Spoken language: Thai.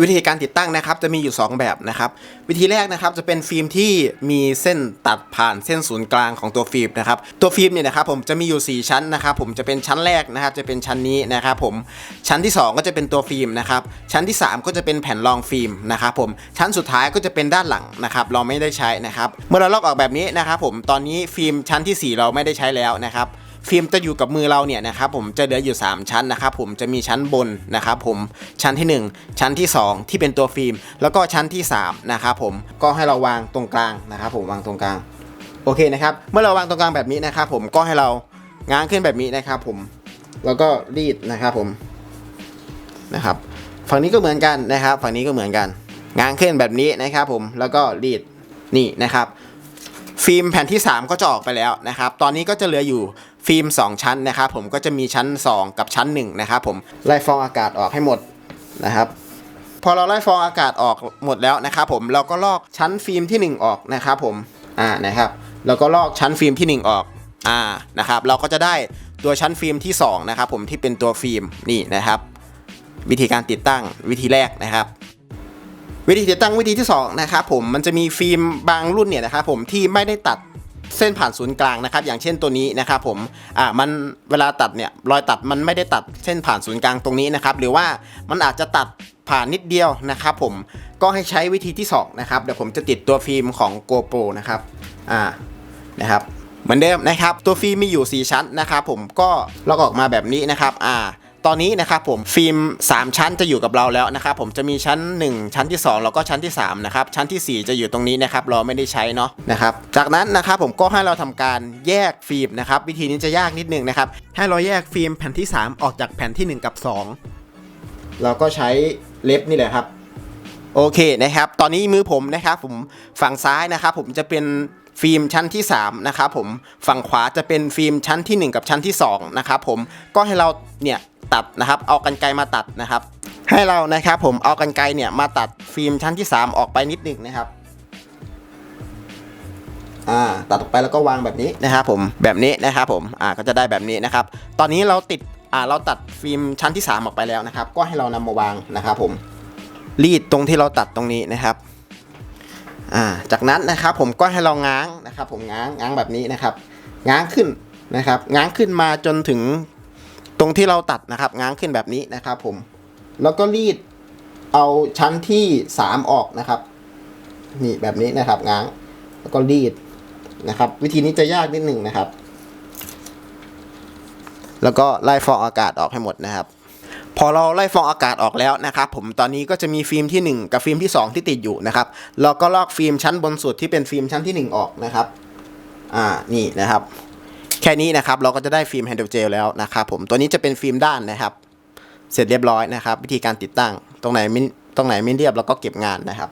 วิธีการติดตั้งนะครับจะมีอยู่ 2 แบบนะครับวิธีแรกนะครับจะเป็นฟิล์มที่มีเส้นตัดผ่านเส้นศูนย์กลางของตัวฟิล์มนะครับตัวฟิล์มเนี่ยนะครับผมจะมีอยู่ 4 ชั้นนะครับผมจะเป็นชั้นแรกนะครับจะเป็นชั้นนี้นะครับผมชั้นที่ 2 ก็จะเป็นตัวฟิล์มนะครับชั้นที่ 3 ก็จะเป็นแผ่นรองฟิล์มนะครับผมชั้นสุดท้ายก็จะเป็นด้านหลังนะครับเราไม่ได้ใช้นะครับเมื่อเราลอกออกแบบนี้นะครับผมตอนนี้ฟิล์มชั้นที่ 4 เราไม่ได้ใช้แล้วนะครับ ฟิล์มจะอยู่กับมือเราเนี่ยนะครับผมจะเหลืออยู่ 3 ชั้นนะครับผมจะมีชั้นบนนะครับผมชั้นที่ 1 ชั้นที่ 2 ที่เป็นตัวฟิล์ม แล้วก็ชั้นที่3นะครับผมก็ให้เราวางตรงกลางนะครับผมวางตรงกลางโอเคนะครับเมื่อเราวางตรงกลางแบบนี้นะครับผมก็ให้เราง้างขึ้นแบบนี้นะครับผมแล้วก็รีดนะครับผมนะครับฝั่งนี้ก็เหมือนกันนะครับ ฝั่งนี้ก็เหมือนกันง้างขึ้นแบบนี้นะครับผมแล้วก็รีดนี่นะครับ ฟิล์มแผ่นที่ 3 ก็จะออกไปแล้วนะครับ ตอนนี้ก็จะเหลืออยู่ ฟิล์ม 2 ชั้นนะครับผมก็จะมีชั้น 2 กับชั้น1นะครับผมไล่ฟองอากาศออกให้หมดนะครับพอเราไล่ฟองอากาศออกหมดแล้วนะครับผมเราก็ลอกชั้นฟิล์มที่ 1 ออกนะครับผมอ่านะครับแล้วก็ลอกชั้นฟิล์มที่ 1 ออกอ่านะครับเราก็จะได้ตัวชั้นฟิล์มที่2นะครับผมที่เป็นตัวฟิล์มนี่นะครับ วิธีการติดตั้งวิธีแรกนะครับ วิธีติดตั้งวิธีที่2นะครับผมมันจะมีฟิล์มบางรุ่นเนี่ยนะครับผมที่ไม่ได้ตัด เส้นผ่านศูนย์กลางนะครับ อย่างเช่นตัวนี้นะครับผมอ่ามันเวลาตัดเนี่ยรอยตัดมันไม่ได้ตัดเส้นผ่านศูนย์กลางตรงนี้นะครับ หรือว่ามันอาจจะตัดผ่านนิดเดียวนะครับผมก็ให้ใช้วิธีที่2นะครับเดี๋ยวผมจะติดตัวฟิล์มของ GoPro นะครับอ่านะครับเหมือนเดิมนะครับ ตัวฟิล์มมีอยู่ 4 ชั้นนะครับผมก็ลอกออกมาแบบนี้นะครับอ่า ตอนนี้นะครับผมฟิล์ม 3 ชั้นจะอยู่กับเราแล้วนะครับผมจะมีชั้น 1 ชั้นที่ 2 แล้วก็ชั้นที่3นะครับชั้นทีสี่4 จะอยู่ตรงนี้นะครับเราไม่ได้ใช้เนาะนะครับจากนั้นนะครับผมก็ให้เราทำการแยกฟิล์มนะครับวิธีนี้จะยากนิดนึงนะครับให้เราแยกฟิล์มแผ่นที่ 3 ออกจากแผ่นที่ 1 กับ 2 เราก็ใช้เล็บนี่แหละครับโอเคนะครับ ตอนนี้มือผมนะครับผมฝั่งซ้ายนะครับผมจะเป็นฟิล์มชั้นที่3นะครับผมฝั่งขวาจะเป็นฟิล์มชั้นที่ 1 กับชั้นที่2นะครับผมก็ให้เราเนี่ย ตัดนะครับ เอากันไกรมาตัดนะครับ ให้เรานะครับผมเอากันไกรเนี่ยมาตัดฟิล์มชั้นที่ 3 ออกไปนิดหนึงนะครับอ่าตัดออกไปแล้วก็วางแบบนี้นะครับผมแบบนี้นะครับผมอ่าก็จะได้แบบนี้นะครับ ตอนนี้เราติดอ่าเราตัดฟิล์มชั้นที่ 3 ออกไปแล้วนะครับ ก็ให้เรานำมาวางนะครับผมรีดตรงที่เราตัดตรงนี้นะครับอ่าจากนั้นนะครับผมก็ให้เราง้างนะครับ ผมง้างง้างแบบนี้นะครับ ง้างขึ้นนะครับ ง้างขึ้นมาจนถึง ตรงที่เราตัดนะครับง้างขึ้นแบบนี้นะครับผม แล้วก็รีดเอาชั้นที่สามออกนะครับ นี่แบบนี้นะครับง้าง แล้วก็รีดนะครับ วิธีนี้จะยากนิดหนึ่งนะครับ แล้วก็ไล่ฟองอากาศออกให้หมดนะครับ พอเราไล่ฟองอากาศออกแล้วนะครับ ผมตอนนี้ก็จะมีฟิล์มที่ 1 กับฟิล์มที่ 2 ที่ติดอยู่นะครับเราก็ลอกฟิล์มชั้นบนสุดที่เป็นฟิล์มชั้นที่ 1 ออกนะครับ อ่านี่นะครับ แค่นี้นะครับเราก็จะได้ฟิล์มไฮโดรเจลแล้วนะครับผมตัวนี้จะเป็นฟิล์มด้านนะครับ เสร็จเรียบร้อยนะครับ วิธีการติดตั้งตรงไหนไม่ตรงไหนไม่เรียบเราก็เก็บงานนะครับ